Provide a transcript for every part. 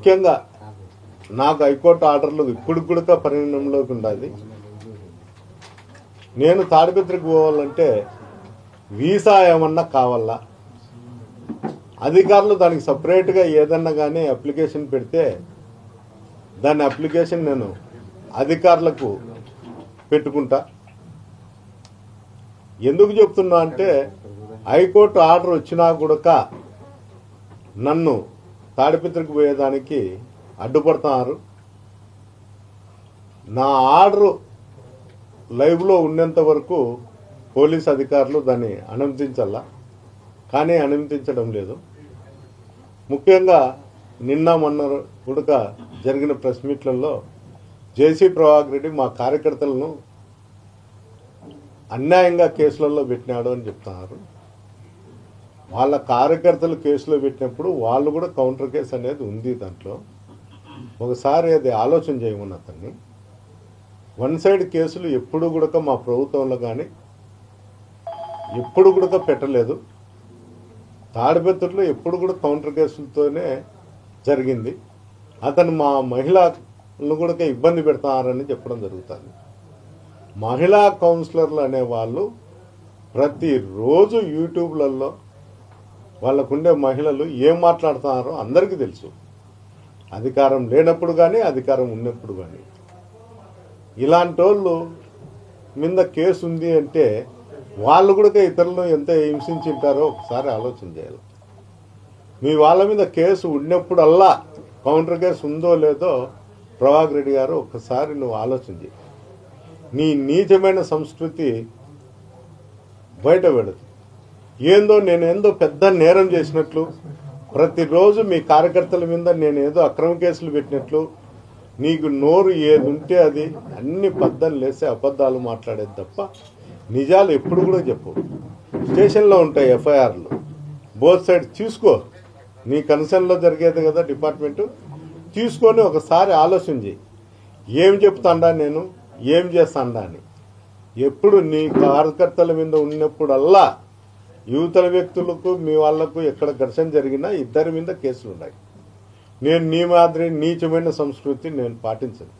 ముఖ్యంగా నాకు హైకోర్టు ఆర్డర్లు ఇప్పుడు కూడా పరిగణనలోకి ఉండాలి. నేను తాడిపత్రికి పోవాలంటే వీసా ఏమన్నా కావాలా? అధికారులు దానికి సపరేట్గా ఏదన్నా కానీ అప్లికేషన్ పెడితే దాని అప్లికేషన్ నేను అధికారులకు పెట్టుకుంటా. ఎందుకు చెప్తున్నా అంటే హైకోర్టు ఆర్డర్ వచ్చినా కూడా నన్ను తాడిపత్రికి పోయేదానికి అడ్డుపడుతున్నారు నా ఆర్డరు లైవ్లో ఉన్నంత వరకు పోలీస్ అధికారులు దాన్ని అనుమతించాలా కానీ అనుమతించడం లేదు. ముఖ్యంగా నిన్న మొన్న ఉడక జరిగిన ప్రెస్ మీట్లలో జేసీ ప్రభాకర్ రెడ్డి మా కార్యకర్తలను అన్యాయంగా కేసులలో పెట్టినాడు అని చెప్తున్నారు. వాళ్ళ కార్యకర్తలు కేసులో పెట్టినప్పుడు వాళ్ళు కూడా కౌంటర్ కేసు అనేది ఉంది దాంట్లో. ఒకసారి అది ఆలోచన చేయమని అతన్ని. వన్ సైడ్ కేసులు ఎప్పుడు కూడా మా ప్రభుత్వంలో కానీ ఎప్పుడు కూడా పెట్టలేదు. తాడిపత్రులో ఎప్పుడు కూడా కౌంటర్ కేసులతోనే జరిగింది. అతను మా మహిళలను కూడా ఇబ్బంది పెడతారని చెప్పడం జరుగుతుంది. మహిళా కౌన్సిలర్లు అనేవాళ్ళు ప్రతిరోజు యూట్యూబ్లలో వాళ్ళకుండే మహిళలు ఏం మాట్లాడుతున్నారో అందరికీ తెలుసు. అధికారం లేనప్పుడు కానీ అధికారం ఉన్నప్పుడు కానీ ఇలాంటి వాళ్ళు మీద కేసు ఉంది అంటే వాళ్ళు కూడా ఇతరులను ఎంత హింసించింటారో ఒకసారి ఆలోచన చేయాలి. మీ వాళ్ళ మీద కేసు ఉన్నప్పుడల్లా కౌంటర్ కేసు ఉందో లేదో ప్రభాకర్ రెడ్డి గారు ఒకసారి నువ్వు ఆలోచన చేయి నీ నీచమైన సంస్కృతి బయటపడదు ఏందో నేను ఏందో పెద్ద నేరం చేసినట్లు ప్రతిరోజు మీ కార్యకర్తల మీద నేను ఏదో అక్రమ కేసులు పెట్టినట్లు నీకు నోరు ఏది ఉంటే అది అన్ని పద్ధతులు లేసే అబద్ధాలు మాట్లాడేది తప్ప నిజాలు ఎప్పుడు కూడా చెప్పు స్టేషన్లో ఉంటాయి ఎఫ్ఐఆర్లు. బోత్ సైడ్ తీసుకో. నీ కన్సర్న్లో జరిగేది కదా డిపార్ట్మెంటు. తీసుకొని ఒకసారి ఆలోచన చేయి ఏం చెప్తాండా నేను? ఏం చేస్తాండా అని. ఎప్పుడు నీ కార్యకర్తల మీద ఉన్నప్పుడల్లా యువతల వ్యక్తులకు మీ వాళ్ళకు ఎక్కడ ఘర్షణ జరిగినా ఇద్దరి మీద కేసులు ఉన్నాయి. నేను నీ మాదిరి నీచమైన సంస్కృతి నేను పాటించను.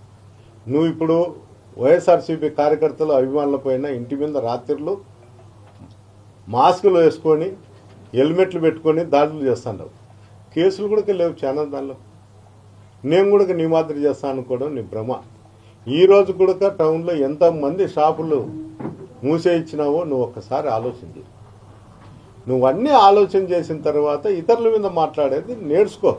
నువ్వు ఇప్పుడు వైఎస్ఆర్సీపీ కార్యకర్తలు అభిమానుల పైన ఇంటి మీద రాత్రులు మాస్కులు వేసుకొని హెల్మెట్లు పెట్టుకొని దాడులు చేస్తున్నావు కేసులు కూడా లేవు చాలా దానిలో నేను కూడా నీ మాదిరి చేస్తాను అనుకోవడం నీ భ్రమ. ఈరోజు కూడా టౌన్లో ఎంతమంది షాపులు మూసేయించినావో నువ్వు ఒక్కసారి ఆలోచించు. నువ్వన్నీ ఆలోచన చేసిన తర్వాత ఇతరుల మీద మాట్లాడేది నేర్చుకో.